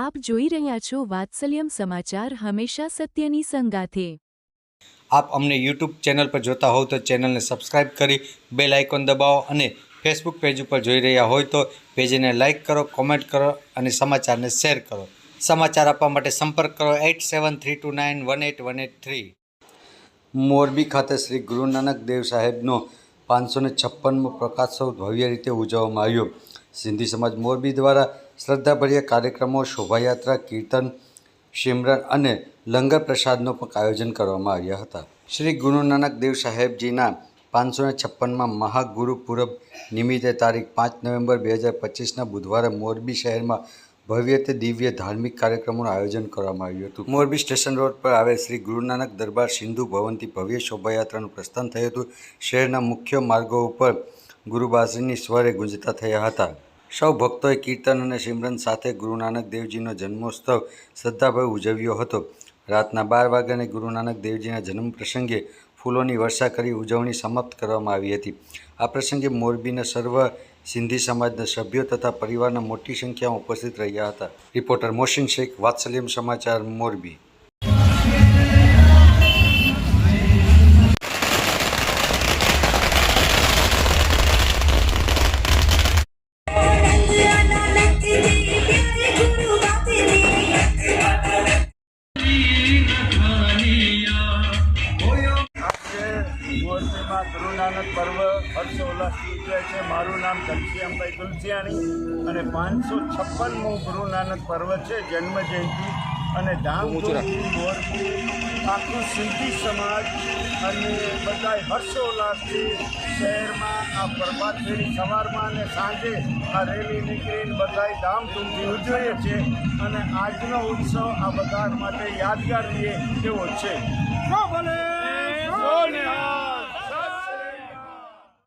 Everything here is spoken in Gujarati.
આપ જોઈ રહ્યા છો વાત્સલ્યમ સમાચાર હંમેશા સત્યની સંગાથે. આપ અમને યુટ્યુબ ચેનલ પર જોતા હોવ તો ચેનલને સબસ્ક્રાઇબ કરી બેલ આઇકોન દબાવો અને ફેસબુક પેજ ઉપર જોઈ રહ્યા હોય તો પેજને લાઇક કરો, કોમેન્ટ કરો અને સમાચારને શેર કરો. સમાચાર આપવા માટે સંપર્ક કરો eight seven three two nine one eight one eight three. Morbi ખાતે શ્રી ગુરુ નાનક દેવ સાહેબનો પાંચસો ને છપ્પનમો પ્રકાશોત્સવ ભવ્ય રીતે ઉજવવામાં આવ્યો. સિંધી સમાજ મોરબી દ્વારા શ્રદ્ધાભર્યા કાર્યક્રમો, શોભાયાત્રા, કીર્તન સિમરન અને લંગર પ્રસાદનો પણ આયોજન કરવામાં આવ્યા હતા. શ્રી ગુરુ નાનક દેવ સાહેબજીના પાંચસો ને છપ્પનમાં મહાગુરુ પૂરબ નિમિત્તે તારીખ પાંચ નવેમ્બર બે હજાર પચીસના બુધવારે મોરબી શહેરમાં ભવ્ય તે દિવ્ય ધાર્મિક કાર્યક્રમોનું આયોજન કરવામાં આવ્યું હતું. મોરબી સ્ટેશન રોડ પર આવેલ શ્રી ગુરુ નાનક દરબાર સિંધુ ભવનથી ભવ્ય શોભાયાત્રાનું પ્રસ્થાન થયું હતું. શહેરના મુખ્ય માર્ગો ઉપર ગુરુબાસરીની સ્વરે ગુંજતા થયા હતા. સૌ ભક્તોએ કીર્તન અને સિમરન સાથે ગુરુ નાનક દેવજીનો જન્મોત્સવ શ્રદ્ધાભાવે ઉજવ્યો હતો. રાતના બાર વાગ્યાને ગુરુ નાનક દેવજીના જન્મ પ્રસંગે ફૂલોની વર્ષા કરી ઉજવણી સમાપ્ત કરવામાં આવી હતી. આ પ્રસંગે મોરબીના સર્વ સિંધી સમાજના સભ્યો તથા પરિવારના મોટી સંખ્યામાં ઉપસ્થિત રહ્યા હતા. રિપોર્ટર મોહસિન શેખ, વાત્સલ્યમ સમાચાર, મોરબી. મોરબીમાં ગુરુનાનક પર્વ હર્ષોલ્લાસથી ઉજવાય છે. મારું નામ ઘનશ્યામભાઈ તુલસિયાણી અને પાંચસો છપ્પનમું ગુરુનાનક પર્વ છે. જન્મ જયંતિ અને ધામધૂમથી મોરબી આખું સિંધી સમાજ અને બધાય હર્ષોલ્લાસથી શહેરમાં આ પ્રભાત ફેરી સવારમાં અને સાંજે આ રેલી નીકળીને બધાય ધામધૂમથી ઉજવીએ છીએ અને આજનો ઉત્સવ આ બધા માટે યાદગાર રહે એવો છે. ભલે